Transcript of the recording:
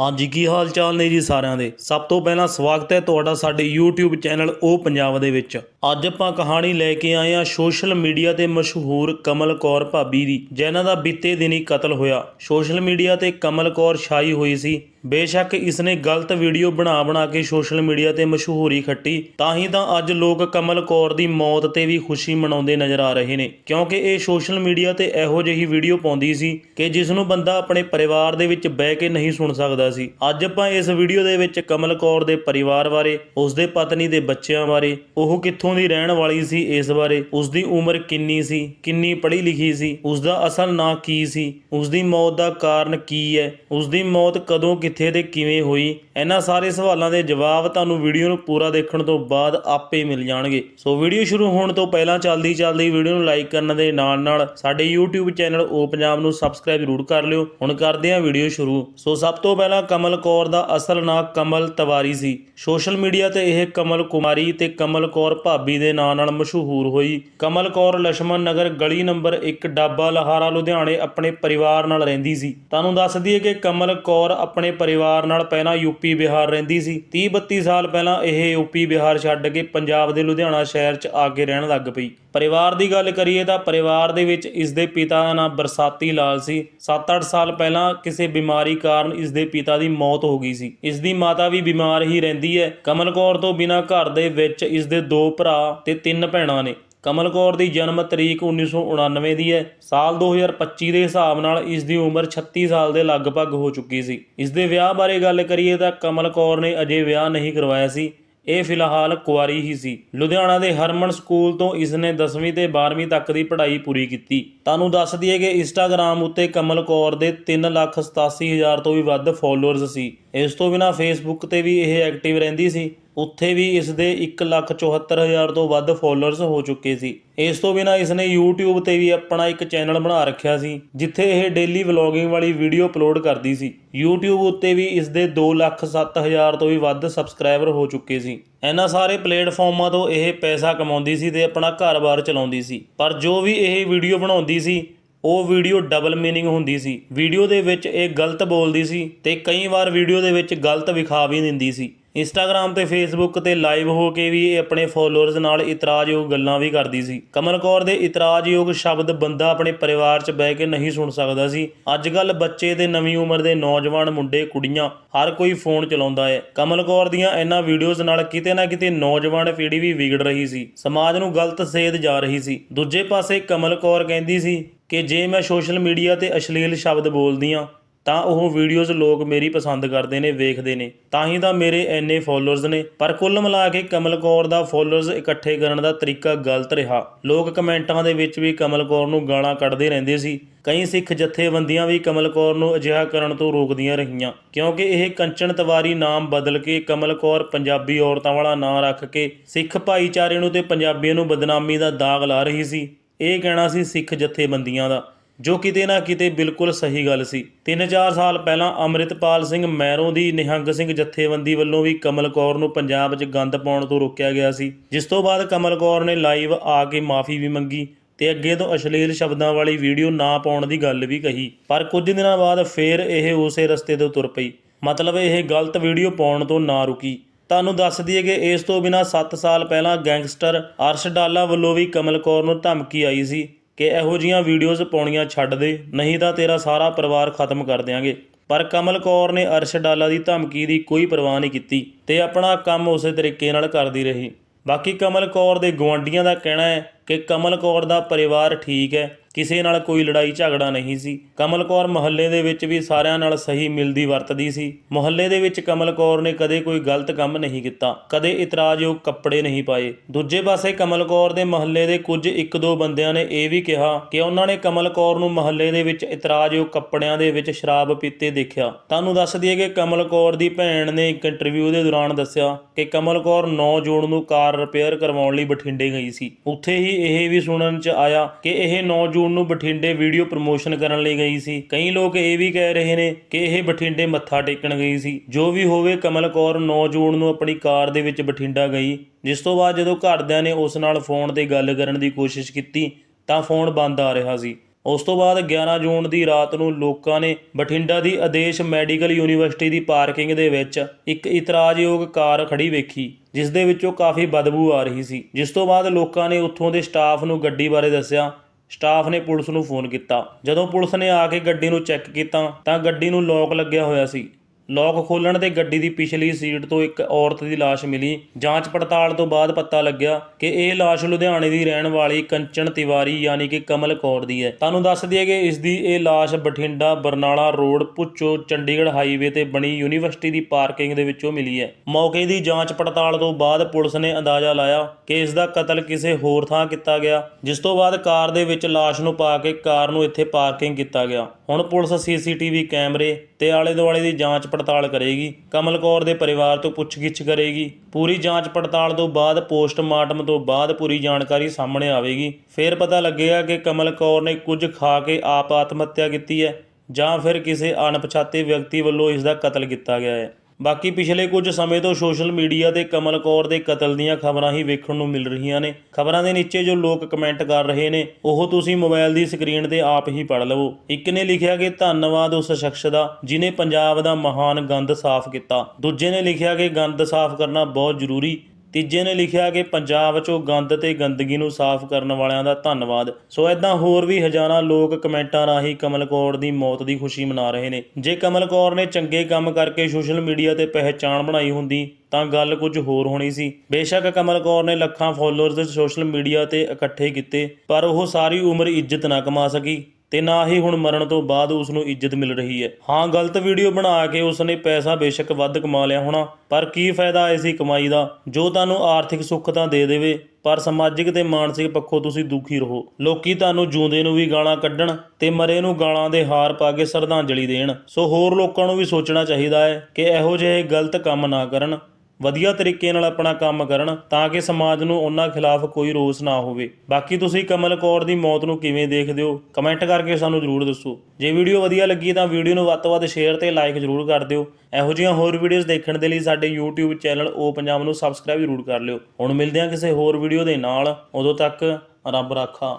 ਹਾਂਜੀ, ਕੀ ਹਾਲ ਚਾਲ ਨੇ ਜੀ ਸਾਰਿਆਂ ਦੇ? ਸਭ ਤੋਂ ਪਹਿਲਾਂ ਸਵਾਗਤ ਹੈ ਤੁਹਾਡਾ ਸਾਡੇ YouTube ਚੈਨਲ ਉਹ ਪੰਜਾਬ ਦੇ ਵਿੱਚ। ਅੱਜ ਆਪਾਂ ਕਹਾਣੀ ਲੈ ਕੇ ਆਏ ਹਾਂ ਸੋਸ਼ਲ ਮੀਡੀਆ ਤੇ ਮਸ਼ਹੂਰ ਕਮਲ ਕੌਰ ਭਾਬੀ ਦੀ ਜਿਨ੍ਹਾਂ ਦਾ ਬੀਤੇ ਦਿਨੀ ਕਤਲ ਹੋਇਆ। ਸੋਸ਼ਲ ਮੀਡੀਆ ਤੇ ਕਮਲ ਕੌਰ ਛਾਈ ਹੋਈ ਸੀ। ਬੇਸ਼ੱਕ ਇਸਨੇ ਗਲਤ ਵੀਡੀਓ ਬਣਾ ਬਣਾ ਕੇ ਸੋਸ਼ਲ ਮੀਡੀਆ ਤੇ ਮਸ਼ਹੂਰੀ ਖੱਟੀ, ਤਾਂ ਹੀ ਤਾਂ ਅੱਜ ਲੋਕ ਕਮਲ ਕੌਰ ਦੀ ਮੌਤ ਤੇ ਵੀ ਖੁਸ਼ੀ ਮਨਾਉਂਦੇ ਨਜ਼ਰ ਆ ਰਹੇ ਨੇ। ਕਿਉਂਕਿ ਇਹ ਸੋਸ਼ਲ ਮੀਡੀਆ ਤੇ ਇਹੋ ਜਿਹੀ ਵੀਡੀਓ ਪਾਉਂਦੀ ਸੀ ਕਿ ਜਿਸ ਨੂੰ ਬੰਦਾ ਆਪਣੇ ਪਰਿਵਾਰ ਦੇ ਵਿੱਚ ਬਹਿ ਕੇ ਨਹੀਂ ਸੁਣ ਸਕਦਾ ਸੀ। ਅੱਜ ਆਪਾਂ ਇਸ ਵੀਡੀਓ ਦੇ ਵਿੱਚ ਕਮਲ ਕੌਰ ਦੇ ਪਰਿਵਾਰ ਬਾਰੇ ਉਸ ਦੇ ਪਤਨੀ ਦੇ ਬੱਚਿਆਂ ਬਾਰੇ, ਉਹ ਕਿੱਥੋਂ ਦੀ ਰਹਿਣ ਵਾਲੀ ਸੀ ਇਸ ਬਾਰੇ ਉਸ ਦੀ ਉਮਰ ਕਿੰਨੀ ਸੀ, ਕਿੰਨੀ ਪੜ੍ਹੀ ਲਿਖੀ ਸੀ ਉਸ ਦਾ ਅਸਲ ਨਾਂ ਕੀ ਸੀ ਉਸ ਦੀ ਮੌਤ ਦਾ ਕਾਰਨ ਕੀ ਹੈ ਉਸ ਦੀ ਮੌਤ ਕਦੋਂ ਕਿੱਥੇ ਤੇ ਕਿਵੇਂ ਹੋਈ, ਇਹਨਾਂ ਸਾਰੇ ਸਵਾਲਾਂ ਦੇ ਜਵਾਬ ਤੁਹਾਨੂੰ ਵੀਡੀਓ ਨੂੰ ਪੂਰਾ ਦੇਖਣ ਤੋਂ ਬਾਅਦ ਆਪੇ ਮਿਲ ਜਾਣਗੇ। ਸੋ ਵੀਡੀਓ ਸ਼ੁਰੂ ਹੋਣ ਤੋਂ ਪਹਿਲਾਂ ਚੱਲਦੀ ਚੱਲਦੀ ਵੀਡੀਓ ਨੂੰ ਲਾਈਕ ਕਰਨ ਦੇ ਨਾਲ ਨਾਲ ਸਾਡੇ YouTube ਚੈਨਲ ਓ ਪੰਜਾਬ ਨੂੰ ਸਬਸਕ੍ਰਾਈਬ ਜ਼ਰੂਰ ਕਰ ਲਿਓ। ਹੁਣ ਕਰਦੇ ਹਾਂ ਵੀਡੀਓ ਸ਼ੁਰੂ। ਸੋ ਸਭ ਤੋਂ ਪਹਿਲਾਂ ਕਮਲ ਕੌਰ ਦਾ ਅਸਲ ਨਾਂ ਕਮਲ ਤਵਾਰੀ ਸੀ। ਸੋਸ਼ਲ ਮੀਡੀਆ ਤੇ ਇਹ ਕਮਲ ਕੁਮਾਰੀ ਤੇ ਕਮਲ ਕੌਰ ਭਾਬੀ ਦੇ ਨਾਂ ਨਾਲ ਮਸ਼ਹੂਰ ਹੋਈ। ਕਮਲ ਕੌਰ ਲక్ష్ਮਣ ਨਗਰ ਗਲੀ ਨੰਬਰ 1 ਡਾਬਾ ਲਹਾਰਾ ਲੁਧਿਆਣੇ ਆਪਣੇ ਪਰਿਵਾਰ ਨਾਲ ਰਹਿੰਦੀ ਸੀ। ਤੁਹਾਨੂੰ ਦੱਸ ਦਈਏ ਕਿ ਕਮਲ ਕੌਰ ਆਪਣੇ ਪਰਿਵਾਰ ਨਾਲ ਪਹਿਲਾਂ ਯੂਪੀ ਬਿਹਾਰ ਰਹਿੰਦੀ ਸੀ। 30 32 ਸਾਲ ਪਹਿਲਾਂ ਇਹ ਯੂਪੀ ਬਿਹਾਰ ਛੱਡ ਕੇ ਪੰਜਾਬ ਦੇ ਲੁਧਿਆਣਾ ਸ਼ਹਿਰ 'ਚ ਆ ਕੇ ਰਹਿਣ ਲੱਗ ਪਈ। ਪਰਿਵਾਰ ਦੀ ਗੱਲ ਕਰੀਏ ਤਾਂ ਪਰਿਵਾਰ ਦੇ ਵਿੱਚ ਇਸ ਦੇ ਪਿਤਾ ਦਾ ਨਾਮ ਬਰਸਾਤੀ ਲਾਲ ਸੀ। 7-8 ਸਾਲ ਪਹਿਲਾਂ ਕਿਸੇ ਬਿਮਾਰੀ ਕਾਰਨ ਇਸ ਦੇ ਪਿਤਾ ਦੀ ਮੌਤ ਹੋ ਗਈ ਸੀ। ਇਸ ਦੀ ਮਾਤਾ ਵੀ ਬਿਮਾਰ ਹੀ ਰਹਿੰਦੀ ਹੈ। ਕਮਲ ਕੌਰ ਤੋਂ ਬਿਨਾਂ ਘਰ ਦੇ ਵਿੱਚ ਇਸ ਦੇ ਦੋ ਭਰਾ ਤੇ ਤਿੰਨ ਭੈਣਾਂ ਨੇ। ਕਮਲ ਕੌਰ ਦੀ ਜਨਮ ਤਰੀਕ 1999 ਦੀ ਹੈ। ਸਾਲ 2025 ਦੇ ਹਿਸਾਬ ਨਾਲ ਇਸ ਦੀ ਉਮਰ 36 ਸਾਲ ਦੇ ਲਗਭਗ ਹੋ ਚੁੱਕੀ ਸੀ। ਇਸ ਦੇ ਵਿਆਹ ਬਾਰੇ ਗੱਲ ਕਰੀਏ ਤਾਂ ਕਮਲ ਕੌਰ ਨੇ ਅਜੇ ਵਿਆਹ ਨਹੀਂ ਕਰਵਾਇਆ ਸੀ। ਇਹ ਫਿਲਹਾਲ ਕੁਆਰੀ ਹੀ ਸੀ। ਲੁਧਿਆਣਾ ਦੇ ਹਰਮਨ ਸਕੂਲ ਤੋਂ ਇਸ ਨੇ 10ਵੀਂ ਤੇ 12ਵੀਂ ਤੱਕ ਦੀ ਪੜ੍ਹਾਈ ਪੂਰੀ ਕੀਤੀ। ਤੁਹਾਨੂੰ ਦੱਸ ਦਈਏ ਕਿ ਇੰਸਟਾਗ੍ਰam ਉੱਤੇ ਕਮਲ ਕੌਰ ਦੇ 387000 ਤੋਂ ਵੀ ਵੱਧ ਫਾਲੋਅਰਸ ਸੀ। ਇਸ ਤੋਂ ਬਿਨਾ ਫੇਸਬੁੱਕ ਤੇ ਵੀ ਇਹ ਐਕਟਿਵ ਰਹਿੰਦੀ ਸੀ। ਉੱਥੇ ਵੀ ਇਸ ਦੇ 174000 ਤੋਂ ਵੱਧ ਫਾਲੋਅਰਸ ਹੋ ਚੁੱਕੇ ਸੀ। ਇਸ ਤੋਂ ਬਿਨਾ ਇਸ ਨੇ YouTube ਤੇ ਵੀ ਆਪਣਾ ਇੱਕ ਚੈਨਲ ਬਣਾ ਰੱਖਿਆ ਸੀ, ਜਿੱਥੇ ਇਹ ਡੇਲੀ ਵਲੌਗਿੰਗ ਵਾਲੀ ਵੀਡੀਓ ਅਪਲੋਡ ਕਰਦੀ ਸੀ। YouTube ਉੱਤੇ ਵੀ ਇਸ ਦੇ 207000 ਤੋਂ ਵੀ ਵੱਧ ਸਬਸਕ੍ਰਾਈਬਰ ਹੋ ਚੁੱਕੇ ਸੀ। ਇਹਨਾਂ ਸਾਰੇ ਪਲੇਟਫਾਰਮਾਂ ਤੋਂ ਇਹ ਪੈਸਾ ਕਮਾਉਂਦੀ ਸੀ ਤੇ ਆਪਣਾ ਘਰ-ਬਾਰ ਚਲਾਉਂਦੀ ਸੀ। ਪਰ ਜੋ ਵੀ ਇਹ ਵੀਡੀਓ ਬਣਾਉਂਦੀ ਸੀ, ਉਹ ਵੀਡੀਓ ਡਬਲ ਮੀਨਿੰਗ ਹੁੰਦੀ ਸੀ। ਵੀਡੀਓ ਦੇ ਵਿੱਚ ਇਹ ਗਲਤ ਬੋਲਦੀ ਸੀ ਤੇ ਕਈ ਵਾਰ ਵੀਡੀਓ ਦੇ ਵਿੱਚ ਗਲਤ ਵਿਖਾ ਵੀ ਦਿੰਦੀ ਸੀ। ਇੰਸਟਾਗ੍ਰam ਤੇ ਫੇਸਬੁੱਕ ਤੇ ਲਾਈਵ ਹੋ ਕੇ ਵੀ ਇਹ ਆਪਣੇ ਫੋਲੋਅਰਜ਼ ਨਾਲ ਇਤਰਾਜ਼ਯੋਗ ਗੱਲਾਂ ਵੀ ਕਰਦੀ ਸੀ। ਕਮਲ ਕੌਰ ਦੇ ਇਤਰਾਜ਼ਯੋਗ ਸ਼ਬਦ ਬੰਦਾ ਆਪਣੇ ਪਰਿਵਾਰ 'ਚ ਬਹਿ ਕੇ ਨਹੀਂ ਸੁਣ ਸਕਦਾ ਸੀ। ਅੱਜ ਕੱਲ ਬੱਚੇ ਤੇ ਨਵੀਂ ਉਮਰ ਦੇ ਨੌਜਵਾਨ ਮੁੰਡੇ, ਕੁੜੀਆਂ, ਹਰ ਕੋਈ ਫੋਨ ਚਲਾਉਂਦਾ ਹੈ। ਕਮਲ ਕੌਰ ਦੀਆਂ ਇਹਨਾਂ ਵੀਡੀਓਜ਼ ਨਾਲ ਕਿਤੇ ਨਾ ਕਿਤੇ ਨੌਜਵਾਨ ਪੀੜ੍ਹੀ ਵੀ ਵਿਗੜ ਰਹੀ ਸੀ। ਸਮਾਜ ਨੂੰ ਗਲਤ ਸੇਧ ਜਾ ਰਹੀ ਸੀ। ਦੂਜੇ ਪਾਸੇ ਕਮਲ ਕੌਰ ਕਹਿੰਦੀ ਸੀ ਕਿ ਜੇ ਮੈਂ ਸੋਸ਼ਲ ਮੀਡੀਆ ਤੇ ਅਸ਼ਲੀਲ ਸ਼ਬਦ ਬੋਲਦੀ ਆ ਤਾਂ ਉਹ ਵੀਡੀਓਜ਼ ਲੋਕ ਮੇਰੀ ਪਸੰਦ ਕਰਦੇ ਨੇ, ਵੇਖਦੇ ਨੇ। ਤਾਂ ਹੀ ਤਾਂ ਮੇਰੇ ਐਨੇ ਫਾਲੋਅਰਸ ਨੇ। ਪਰ ਕੁੱਲ ਮਿਲਾ ਕੇ ਕਮਲ ਕੌਰ ਦਾ ਫਾਲੋਅਰਸ ਇਕੱਠੇ ਕਰਨ ਦਾ ਤਰੀਕਾ ਗਲਤ ਰਿਹਾ। ਲੋਕ ਕਮੈਂਟਾਂ ਦੇ ਵਿੱਚ ਵੀ ਕਮਲ ਕੌਰ ਨੂੰ ਗਾਲਾਂ ਕੱਢਦੇ ਰਹਿੰਦੇ ਸੀ। ਕਈ ਸਿੱਖ ਜਥੇਬੰਦੀਆਂ ਵੀ ਕਮਲ ਕੌਰ ਨੂੰ ਅਜਿਹਾ ਕਰਨ ਤੋਂ ਰੋਕਦੀਆਂ ਰਹੀਆਂ। ਕਿਉਂਕਿ ਇਹ ਕੰਚਨ ਤਵਾਰੀ ਨਾਮ ਬਦਲ ਕੇ ਕਮਲ ਕੌਰ ਪੰਜਾਬੀ ਔਰਤਾਂ ਵਾਲਾ ਨਾਂ ਰੱਖ ਕੇ ਸਿੱਖ ਭਾਈਚਾਰੇ ਨੂੰ ਤੇ ਪੰਜਾਬੀਆਂ ਨੂੰ ਬਦਨਾਮੀ ਦਾ ਦਾਗ ਲਾ ਰਹੀ ਸੀ। ਇਹ ਕਹਿਣਾ ਸੀ ਸਿੱਖ ਜਥੇਬੰਦੀਆਂ ਦਾ। ਜੋ ਕਿਤੇ ਨਾ ਕਿਤੇ ਬਿਲਕੁਲ ਸਹੀ ਗੱਲ ਸੀ। 3-4 ਸਾਲ ਪਹਿਲਾਂ ਅੰਮ੍ਰਿਤਪਾਲ ਸਿੰਘ ਮੈਰੋਂ ਦੀ ਨਿਹੰਗ ਸਿੰਘ ਜਥੇਬੰਦੀ ਵੱਲੋਂ ਵੀ ਕਮਲ ਕੌਰ ਨੂੰ ਪੰਜਾਬ 'ਚ ਗੰਦ ਪਾਉਣ ਤੋਂ ਰੋਕਿਆ ਗਿਆ ਸੀ। ਜਿਸ ਤੋਂ ਬਾਅਦ ਕਮਲ ਕੌਰ ਨੇ ਲਾਈਵ ਆ ਕੇ ਮਾਫੀ ਵੀ ਮੰਗੀ ਤੇ ਅੱਗੇ ਤੋਂ ਅਸ਼ਲੀਲ ਸ਼ਬਦਾਂ ਵਾਲੀ ਵੀਡੀਓ ਨਾ ਪਾਉਣ ਦੀ ਗੱਲ ਵੀ ਕਹੀ। ਪਰ ਕੁਝ ਦਿਨਾਂ ਬਾਅਦ ਫੇਰ ਇਹ ਉਸੇ ਰਸਤੇ ਤੋਂ ਤੁਰ ਪਈ। ਮਤਲਬ ਇਹ ਗਲਤ ਵੀਡੀਓ ਪਾਉਣ ਤੋਂ ਨਾ ਰੁਕੀ। ਤੁਹਾਨੂੰ ਦੱਸ ਦਈਏ ਕਿ ਇਸ ਤੋਂ ਬਿਨਾ 7 ਸਾਲ ਪਹਿਲਾਂ ਗੈਂਗਸਟਰ ਅਰਸ਼ ਡਾਲਾ ਵੱਲੋਂ ਵੀ ਕਮਲ ਕੌਰ ਨੂੰ ਧਮਕੀ ਆਈ ਸੀ। ਕਿ ਇਹੋ ਜੀਆਂ ਵੀਡੀਓਜ਼ ਪਾਉਣੀਆਂ ਛੱਡ ਦੇ, ਨਹੀਂ ਤਾਂ ਤੇਰਾ ਸਾਰਾ ਪਰਿਵਾਰ ਖਤਮ ਕਰ ਦਿਆਂਗੇ। ਪਰ ਕਮਲ ਕੌਰ ਨੇ ਅਰਸ਼ ਡਾਲਾ ਦੀ ਧਮਕੀ ਦੀ ਕੋਈ ਪਰਵਾਹ ਨਹੀਂ ਕੀਤੀ ਤੇ ਆਪਣਾ ਕੰਮ ਉਸੇ ਤਰੀਕੇ ਨਾਲ ਕਰਦੀ ਰਹੀ। ਬਾਕੀ ਕਮਲ ਕੌਰ ਦੇ ਗਵਾਂਡੀਆਂ ਦਾ ਕਹਿਣਾ ਹੈ ਕਿ ਕਮਲ ਕੌਰ ਦਾ ਪਰਿਵਾਰ ਠੀਕ ਹੈ ਕਿਸੇ ਨਾਲ ਕੋਈ ਲੜਾਈ ਝਗੜਾ ਨਹੀਂ ਸੀ। ਕਮਲ ਕੌਰ ਮੁਹੱਲੇ ਦੇ ਵਿੱਚ ਵੀ ਸਾਰਿਆਂ ਨਾਲ ਸਹੀ ਮਿਲਦੀ ਵਰਤਦੀ ਸੀ। ਮੁਹੱਲੇ ਦੇ ਵਿੱਚ ਕਮਲ ਕੌਰ ਨੇ ਕਦੇ ਕੋਈ ਗਲਤ ਕੰਮ ਨਹੀਂ ਕੀਤਾ। ਕਦੇ ਇਤਰਾਜ਼ਯੋਗ ਕੱਪੜੇ ਨਹੀਂ ਪਾਏ। ਦੂਜੇ ਪਾਸੇ ਕਮਲ ਕੌਰ ਦੇ ਮੁਹੱਲੇ ਦੇ ਕੁਝ ਇੱਕ ਦੋ ਬੰਦਿਆਂ ਨੇ ਇਹ ਵੀ ਕਿਹਾ ਕਿ ਉਹਨਾਂ ਨੇ ਕਮਲ ਕੌਰ ਨੂੰ ਮੁਹੱਲੇ ਦੇ ਵਿੱਚ ਇਤਰਾਜ਼ਯੋਗ ਕੱਪੜਿਆਂ ਦੇ ਵਿੱਚ ਸ਼ਰਾਬ ਪੀਤੇ ਦੇਖਿਆ। ਤੁਹਾਨੂੰ ਦੱਸ ਦਈਏ ਕਿ ਕਮਲ ਕੌਰ ਦੀ ਭੈਣ ਨੇ ਇੱਕ ਇੰਟਰਵਿਊ ਦੇ ਦੌਰਾਨ ਦੱਸਿਆ ਕਿ ਕਮਲ ਕੌਰ 9 ਜੂਨ ਨੂੰ ਕਾਰ ਰਿਪੇਅਰ ਕਰਵਾਉਣ ਲਈ ਬਠਿੰਡੇ ਗਈ ਸੀ। ਉੱਥੇ ਹੀ ਇਹ ਵੀ ਸੁਣਨ 'ਚ ਆਇਆ ਕਿ ਇਹ 9 ਜੂਨ ਨੂੰ ਬਠਿੰਡੇ ਵੀਡੀਓ ਪ੍ਰਮੋਸ਼ਨ ਕਰਨ ਲਈ ਗਈ ਸੀ। ਕਈ ਲੋਕ ਇਹ ਵੀ ਕਹਿ ਰਹੇ ਨੇ ਕਿ ਇਹ ਬਠਿੰਡੇ ਮੱਥਾ ਟੇਕਣ ਗਈ ਸੀ। ਜੋ ਵੀ ਹੋਵੇ, ਕਮਲ ਕੌਰ 9 ਜੂਨ ਨੂੰ ਆਪਣੀ ਕਾਰ ਦੇ ਵਿੱਚ ਬਠਿੰਡਾ ਗਈ। ਜਿਸ ਤੋਂ ਬਾਅਦ ਜਦੋਂ ਘਰਦਿਆਂ ਨੇ ਉਸ ਨਾਲ ਫੋਨ ਤੇ ਗੱਲ ਕਰਨ ਦੀ ਕੋਸ਼ਿਸ਼ ਕੀਤੀ, ਤਾਂ ਫੋਨ ਬੰਦ ਆ ਰਿਹਾ ਸੀ। ਉਸ ਤੋਂ ਬਾਅਦ 11 ਜੂਨ ਦੀ ਰਾਤ ਨੂੰ ਲੋਕਾਂ ਨੇ ਬਠਿੰਡਾ ਦੀ ਆਦੇਸ਼ ਮੈਡੀਕਲ ਯੂਨੀਵਰਸਿਟੀ ਦੀ ਪਾਰਕਿੰਗ ਦੇ ਵਿੱਚ ਇੱਕ ਇਤਰਾਜ਼ਯੋਗ ਕਾਰ ਖੜੀ ਵੇਖੀ, ਜਿਸ ਦੇ ਵਿੱਚੋਂ ਕਾਫੀ ਬਦਬੂ ਆ ਰਹੀ ਸੀ। ਜਿਸ ਤੋਂ ਬਾਅਦ ਲੋਕਾਂ ਨੇ ਉੱਥੋਂ ਦੇ ਸਟਾਫ ਨੂੰ ਗੱਡੀ ਬਾਰੇ ਦੱਸਿਆ ਸਟਾਫ ਨੇ ਪੁਲਿਸ ਨੂੰ ਫੋਨ ਕੀਤਾ। ਜਦੋਂ ਪੁਲਿਸ ਨੇ ਆ ਕੇ ਗੱਡੀ ਨੂੰ ਚੈੱਕ ਕੀਤਾ ਤਾਂ ਗੱਡੀ ਨੂੰ ਲੋਕ ਲੱਗਿਆ ਹੋਇਆ ਸੀ। ਲੋਕ ਖੋਲਣ ਤੇ ਗੱਡੀ ਦੀ ਪਿਛਲੀ ਸੀਟ ਤੋਂ ਇੱਕ ਔਰਤ ਦੀ ਲਾਸ਼ ਮਿਲੀ। ਜਾਂਚ ਪੜਤਾਲ ਤੋਂ ਬਾਅਦ ਪਤਾ ਲੱਗਿਆ ਕਿ ਇਹ ਲਾਸ਼ ਲੁਧਿਆਣੇ ਦੀ ਰਹਿਣ ਵਾਲੀ ਕੰਚਨ ਤਿਵਾਰੀ, ਯਾਨੀ ਕਿ ਕਮਲ ਕੌਰ ਦੀ ਹੈ। ਤੁਹਾਨੂੰ ਦੱਸ ਦਈਏ ਕਿ ਇਸ ਦੀ ਇਹ ਲਾਸ਼ ਬਠਿੰਡਾ ਬਰਨਾਲਾ ਰੋਡ ਪੁੱਚੋ ਚੰਡੀਗੜ੍ਹ ਹਾਈਵੇ ਤੇ ਬਣੀ ਯੂਨੀਵਰਸਿਟੀ ਦੀ ਪਾਰਕਿੰਗ ਦੇ ਵਿੱਚੋਂ ਮਿਲੀ ਹੈ। ਮੌਕੇ ਦੀ ਜਾਂਚ ਪੜਤਾਲ ਤੋਂ ਬਾਅਦ ਪੁਲਿਸ ਨੇ ਅੰਦਾਜ਼ਾ ਲਾਇਆ ਕਿ ਇਸ ਦਾ ਕਤਲ ਕਿਸੇ ਹੋਰ ਥਾਂ ਕੀਤਾ ਗਿਆ, ਜਿਸ ਤੋਂ ਬਾਅਦ ਕਾਰ ਦੇ ਵਿੱਚ ਲਾਸ਼ ਨੂੰ ਪਾ ਕੇ ਕਾਰ ਨੂੰ ਇੱਥੇ ਪਾਰਕਿੰਗ ਕੀਤਾ ਗਿਆ। ਹੁਣ ਪੁਲਿਸ ਸੀਸੀਟੀਵੀ ਕੈਮਰੇ ਤੇ ਆਲੇ ਦੁਆਲੇ ਦੀ ਜਾਂਚ ਪੜਤਾਲ ਕਰੇਗੀ। ਕਮਲ ਕੌਰ ਦੇ ਪਰਿਵਾਰ ਤੋਂ ਪੁੱਛਗਿੱਛ ਕਰੇਗੀ। ਪੂਰੀ ਜਾਂਚ ਪੜਤਾਲ ਤੋਂ ਬਾਅਦ ਪੋਸਟਮਾਰਟਮ ਤੋਂ ਬਾਅਦ ਪੂਰੀ ਜਾਣਕਾਰੀ ਸਾਹਮਣੇ ਆਵੇਗੀ। ਫਿਰ ਪਤਾ ਲੱਗੇਗਾ ਕਿ ਕਮਲ ਕੌਰ ਨੇ ਕੁਝ ਖਾ ਕੇ ਆਪ ਆਤਮ ਹੱਤਿਆ ਕੀਤੀ ਹੈ ਜਾਂ ਫਿਰ ਕਿਸੇ ਅਣਪਛਾਤੇ ਵਿਅਕਤੀ ਵੱਲੋਂ ਇਸ ਦਾ ਕਤਲ ਕੀਤਾ ਗਿਆ ਹੈ। ਬਾਕੀ ਪਿਛਲੇ ਕੁਝ ਸਮੇਂ ਤੋਂ ਸੋਸ਼ਲ ਮੀਡੀਆ ਤੇ ਕਮਲ ਕੌਰ ਦੇ ਕਤਲ ਦੀਆਂ ਖਬਰਾਂ ਹੀ ਵੇਖਣ ਨੂੰ ਮਿਲ ਰਹੀਆਂ ਨੇ। ਖਬਰਾਂ ਦੇ ਨੀਚੇ ਜੋ ਲੋਕ ਕਮੈਂਟ ਕਰ ਰਹੇ ਨੇ, ਉਹ ਤੁਸੀਂ ਮੋਬਾਈਲ ਦੀ ਸਕਰੀਨ ਤੇ ਆਪ ਹੀ ਪੜ੍ਹ ਲਵੋ। ਇੱਕ ਨੇ ਲਿਖਿਆ ਕਿ ਧੰਨਵਾਦ ਉਸ ਸ਼ਖਸ ਦਾ, ਜਿਨੇ ਪੰਜਾਬ ਦਾ ਮਹਾਨ ਗੰਦ ਸਾਫ਼ ਕੀਤਾ। ਦੂਜੇ ਨੇ ਲਿਖਿਆ ਕਿ ਗੰਦ ਸਾਫ਼ ਕਰਨਾ ਬਹੁਤ ਜ਼ਰੂਰੀ ਤੀਜੇ ਨੇ ਲਿਖਿਆ ਕਿ ਪੰਜਾਬ 'ਚੋਂ ਗੰਦ ਤੇ ਗੰਦਗੀ ਨੂੰ ਸਾਫ਼ ਕਰਨ ਵਾਲਿਆਂ ਦਾ ਧੰਨਵਾਦ। ਸੋ ਐਦਾਂ ਹੋਰ ਵੀ ਹਜ਼ਾਰਾਂ ਲੋਕ ਕਮੈਂਟਾਂ ਰਾਹੀਂ ਕਮਲ ਕੌਰ ਦੀ ਮੌਤ ਦੀ ਖੁਸ਼ੀ ਮਨਾ ਰਹੇ ਨੇ। ਜੇ ਕਮਲ ਕੌਰ ਨੇ ਚੰਗੇ ਕੰਮ ਕਰਕੇ ਸੋਸ਼ਲ ਮੀਡੀਆ ਤੇ ਪਹਿਚਾਣ ਬਣਾਈ ਹੁੰਦੀ, ਤਾਂ ਗੱਲ ਕੁਝ ਹੋਰ ਹੋਣੀ ਸੀ। ਬੇਸ਼ੱਕ ਕਮਲ ਕੌਰ ਨੇ ਲੱਖਾਂ ਫਾਲੋਅਰਸ ਸੋਸ਼ਲ ਮੀਡੀਆ ਤੇ ਇਕੱਠੇ ਕੀਤੇ, ਪਰ ਉਹ ਸਾਰੀ ਉਮਰ ਇੱਜ਼ਤ ਨਾ ਕਮਾ ਸਕੀ। ਤੇ ਨਾ ਹੀ ਹੁਣ ਮਰਨ ਤੋਂ ਬਾਅਦ ਉਸ ਨੂੰ ਇੱਜ਼ਤ ਮਿਲ ਰਹੀ ਹੈ। ਹਾਂ, ਗਲਤ ਵੀਡੀਓ ਬਣਾ ਕੇ ਉਸ ਨੇ ਪੈਸਾ ਬੇਸ਼ੱਕ ਵੱਧ ਕਮਾ ਲਿਆ ਹੋਣਾ, ਪਰ ਕੀ ਫਾਇਦਾ ਐਸੀ ਕਮਾਈ ਦਾ? ਜੋ ਤੁਹਾਨੂੰ ਆਰਥਿਕ ਸੁੱਖ ਤਾਂ ਦੇ ਦੇਵੇ, ਪਰ ਸਮਾਜਿਕ ਤੇ ਮਾਨਸਿਕ ਪੱਖੋਂ ਤੁਸੀਂ ਦੁਖੀ ਰਹੋ। ਲੋਕੀ ਤੁਹਾਨੂੰ ਜੂੰਦੇ ਨੂੰ ਵੀ ਗਾਲਾਂ ਕੱਢਣ ਤੇ ਮਰੇ ਨੂੰ ਗਾਲਾਂ ਦੇ ਹਾਰ ਪਾ ਕੇ ਸ਼ਰਧਾਂਜਲੀ ਦੇਣ। ਸੋ ਹੋਰ ਲੋਕਾਂ ਨੂੰ ਵੀ ਸੋਚਣਾ ਚਾਹੀਦਾ ਹੈ ਕਿ ਇਹੋ ਜਿਹੇ ਗਲਤ ਕੰਮ ਨਾ ਕਰਨ। ਵਧੀਆ ਤਰੀਕੇ ਨਾਲ ਆਪਣਾ ਕੰਮ ਕਰਨ ਤਾਂ ਕਿ ਸਮਾਜ ਨੂੰ ਉਹਨਾਂ ਖਿਲਾਫ ਕੋਈ ਰੋਸ ਨਾ ਹੋਵੇ। ਬਾਕੀ ਤੁਸੀਂ ਕਮਲ ਕੌਰ ਦੀ ਮੌਤ ਨੂੰ ਕਿਵੇਂ ਦੇਖਦੇ ਹੋ? ਕਮੈਂਟ ਕਰਕੇ ਸਾਨੂੰ ਜ਼ਰੂਰ ਦੱਸੋ। ਜੇ ਵੀਡੀਓ ਵਧੀਆ ਲੱਗੀ ਤਾਂ ਵੀਡੀਓ ਨੂੰ ਵੱਧ ਤੋਂ ਵੱਧ ਸ਼ੇਅਰ ਤੇ ਲਾਈਕ ਜ਼ਰੂਰ ਕਰ ਦਿਓ। ਇਹੋ ਜਿਹੀਆਂ ਹੋਰ ਵੀਡੀਓਜ਼ ਦੇਖਣ ਦੇ ਲਈ ਸਾਡੇ YouTube ਚੈਨਲ ਓ ਪੰਜਾਬ ਨੂੰ ਸਬਸਕ੍ਰਾਈਬ ਜ਼ਰੂਰ ਕਰ ਲਿਓ। ਹੁਣ ਮਿਲਦੇ ਹਾਂ ਕਿਸੇ ਹੋਰ ਵੀਡੀਓ ਦੇ ਨਾਲ। ਉਦੋਂ ਤੱਕ ਰੱਬ ਰਾਖਾ।